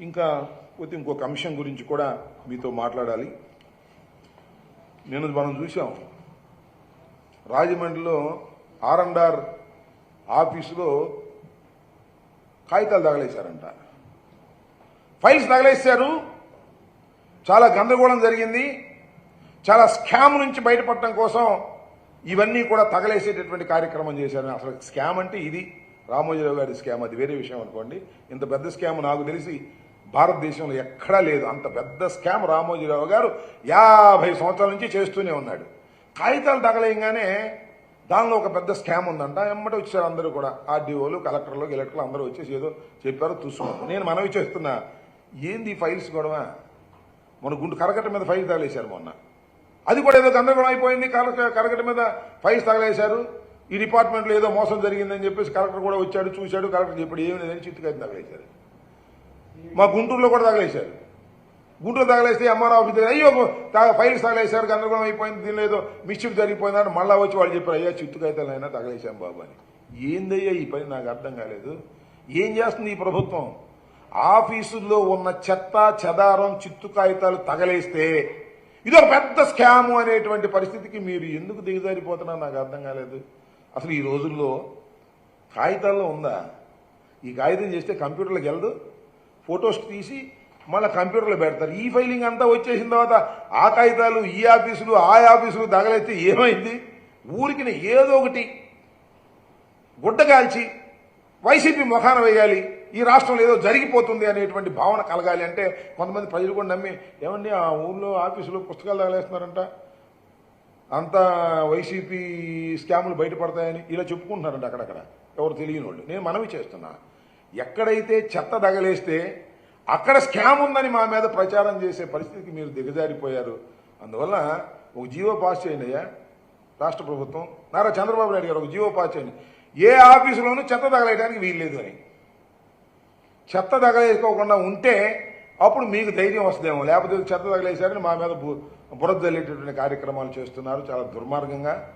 ఇంకా పోతే ఇంకొక అంశం గురించి కూడా మీతో మాట్లాడాలి. నేను మనం చూసాం రాజమండ్రిలో ఆర్ అండ్ ఆర్ ఆఫీసులో కాగితాలు తగలేశారంట. ఫైల్స్ తగలేశారు. చాలా గందరగోళం జరిగింది. చాలా స్కామ్ నుంచి బయటపడటం కోసం ఇవన్నీ కూడా తగలేసేటటువంటి కార్యక్రమం చేశారు. అసలు స్కామ్ అంటే ఇది. రామోజీరావు గారి స్కామ్. అది వేరే విషయం అనుకోండి. ఇంత పెద్ద స్కామ్ నాకు తెలిసి భారతదేశంలో ఎక్కడా లేదు. అంత పెద్ద స్కామ్ రామోజీరావు గారు యాభై సంవత్సరాల నుంచి చేస్తూనే ఉన్నాడు. కాగితాలు తగలేయంగానే దానిలో ఒక పెద్ద స్కామ్ ఉందంట. ఎమ్మటి వచ్చారు అందరూ కూడా. ఆర్డీఓలు కలెక్టర్లు ఎలక్టర్లు అందరూ వచ్చేసి ఏదో చెప్పారు చూసుకున్నాం నేను మనవి చేస్తున్నా. ఏంది ఫైల్స్ గొడవ? మన గుండు కరకట్ట మీద ఫైల్ తగలేశారు మొన్న. అది కూడా ఏదో గందరగోళం అయిపోయింది. కరక కరకట్ట మీద ఫైల్స్ తగలేశారు. ఈ డిపార్ట్మెంట్లో ఏదో మోసం జరిగిందని చెప్పేసి కలెక్టర్ కూడా వచ్చాడు చూశాడు. కలెక్టర్ చెప్పాడు ఏమి లేదని చిట్టుకైతే తగలేశారు. మా గుంటూరులో కూడా తగలేశారు. గుంటూరు తగలేస్తే ఎంఆర్ఓ ఆఫీస్ అయ్యో ఫైల్స్ తగలేశారు గందరగోళం అయిపోయింది దీనిలో ఏదో మిస్చిఫ్ జరిగిపోయిందని మళ్ళీ వచ్చి వాళ్ళు చెప్పారు అయ్యా చిత్తుకైతే అయినా తగలేశాం బాబు అని. ఏందయ్యా ఈ పని? నాకు అర్థం కాలేదు. ఏం చేస్తుంది ఈ ప్రభుత్వం? ఆఫీసుల్లో ఉన్న చెత్త చెదారం చిత్తు కాగితాలు తగలేస్తే ఇది ఒక పెద్ద స్కాము అనేటువంటి పరిస్థితికి మీరు ఎందుకు దిగజారిపోతున్నా నాకు అర్థం కాలేదు. అసలు ఈ రోజుల్లో కాగితాల్లో ఉందా? ఈ కాగితం చేస్తే కంప్యూటర్లోకి వెళ్ళదు ఫొటోస్ తీసి మళ్ళీ కంప్యూటర్లో పెడతారు. ఈ ఫైలింగ్ అంతా వచ్చేసిన తర్వాత ఆ కాగితాలు ఈ ఆఫీసులు ఆ ఆఫీసులు తగలైతే ఏమైంది? ఊరికి ఏదో ఒకటి గుడ్డ కాల్చి వైసీపీ ముఖాన వేయాలి. ఈ రాష్ట్రంలో ఏదో జరిగిపోతుంది అనేటువంటి భావన కలగాలి అంటే కొంతమంది ప్రజలు కూడా నమ్మి ఏమండి ఆ ఊళ్ళో ఆఫీసులో పుస్తకాలు తగలేస్తున్నారంట. అంతా వైసీపీ స్కాములు బయటపడతాయని ఇలా చెప్పుకుంటున్నారంట అక్కడక్కడ. ఎవరు తెలియని వాళ్ళు. నేను మనవి చేస్తున్నా. ఎక్కడైతే చెత్త తగలేస్తే అక్కడ స్కామ్ ఉందని మా మీద ప్రచారం చేసే పరిస్థితికి మీరు దిగజారిపోయారు. అందువల్ల ఒక జీవో పాస్ చేయండి అయ్యా. రాష్ట్ర ప్రభుత్వం నారా చంద్రబాబు నాయుడు గారు ఒక జీవో పాస్ చేయండి. ఏ ఆఫీసులోనూ చెత్త తగలేయడానికి వీల్లేదు అని. చెత్త తగలేసుకోకుండా ఉంటే అప్పుడు మీకు ధైర్యం వస్తుందేమో. లేకపోతే చెత్త తగలేసారని మా మీద బు- బురద జల్లేటటువంటి కార్యక్రమాలు చేస్తున్నారు చాలా దుర్మార్గంగా.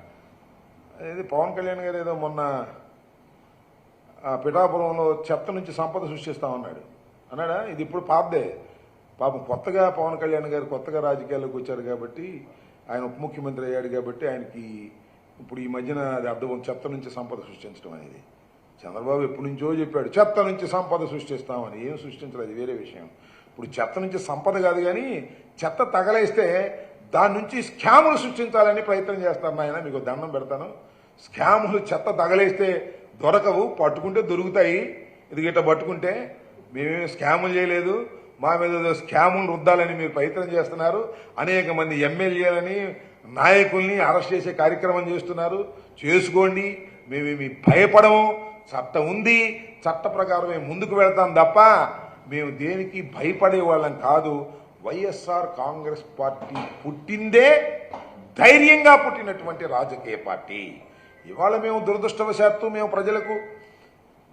ఇది పవన్ కళ్యాణ్ గారు ఏదో మొన్న పిఠాపురంలో చెత్త నుంచి సంపద సృష్టిస్తామన్నాడు అన్నాడా? ఇది ఇప్పుడు పాపదే. పాపం కొత్తగా పవన్ కళ్యాణ్ గారు కొత్తగా రాజకీయాల్లోకి వచ్చారు కాబట్టి ఆయన ఉప ముఖ్యమంత్రి అయ్యాడు కాబట్టి ఆయనకి ఇప్పుడు ఈ మధ్యన అది అర్థం చెత్త నుంచి సంపద సృష్టించడం అనేది. చంద్రబాబు ఎప్పటి నుంచో చెప్పాడు చెత్త నుంచి సంపద సృష్టిస్తామని. ఏం సృష్టించలేదు అది వేరే విషయం. ఇప్పుడు చెత్త నుంచి సంపద కాదు కానీ చెత్త తగలేస్తే దాని నుంచి స్కాములు సృష్టించాలని ప్రయత్నం చేస్తారు నాయన. మీకు దండం పెడతాను. స్కాములు చెత్త తగలేస్తే దొరకవు పట్టుకుంటే దొరుకుతాయి. ఇది గిట్ట పట్టుకుంటే మేమేం స్కాములు చేయలేదు మా మీద స్కాములు రుద్దాలని మీరు ప్రయత్నం చేస్తున్నారు. అనేక మంది ఎమ్మెల్యేలని నాయకుల్ని అరెస్ట్ చేసే కార్యక్రమం చేస్తున్నారు. చేసుకోండి మేమేమి భయపడము. చట్టం ఉంది చట్ట ప్రకారమే ముందుకు వెళ్తాం తప్ప మేము దేనికి భయపడే వాళ్ళం కాదు. వైఎస్ఆర్ కాంగ్రెస్ పార్టీ పుట్టిందే ధైర్యంగా పుట్టినటువంటి రాజకీయ పార్టీ. ఇవాళ మేము దురదృష్టవశాత్తు మేము ప్రజలకు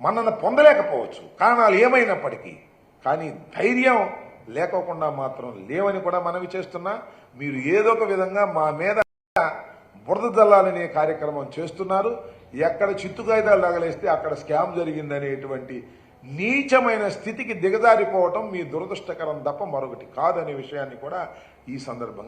మన్నన పొందలేకపోవచ్చు. కారణాలు ఏమైనప్పటికీ కానీ ధైర్యం లేకోకుండా మాత్రం లేవని కూడా మనవి చేస్తున్నా మీరు ఏదో ఒక విధంగా మా మీద బురద దల్లాలనే కార్యక్రమం చేస్తున్నారు. ఎక్కడ చిత్తుకాయిదాలు తగలేస్తే అక్కడ స్కామ్ జరిగిందనేటువంటి నీచమైన స్థితికి దిగజారిపోవటం మీ దురదృష్టకరం తప్ప మరొకటి కాదనే విషయాన్ని కూడా ఈ సందర్భంగా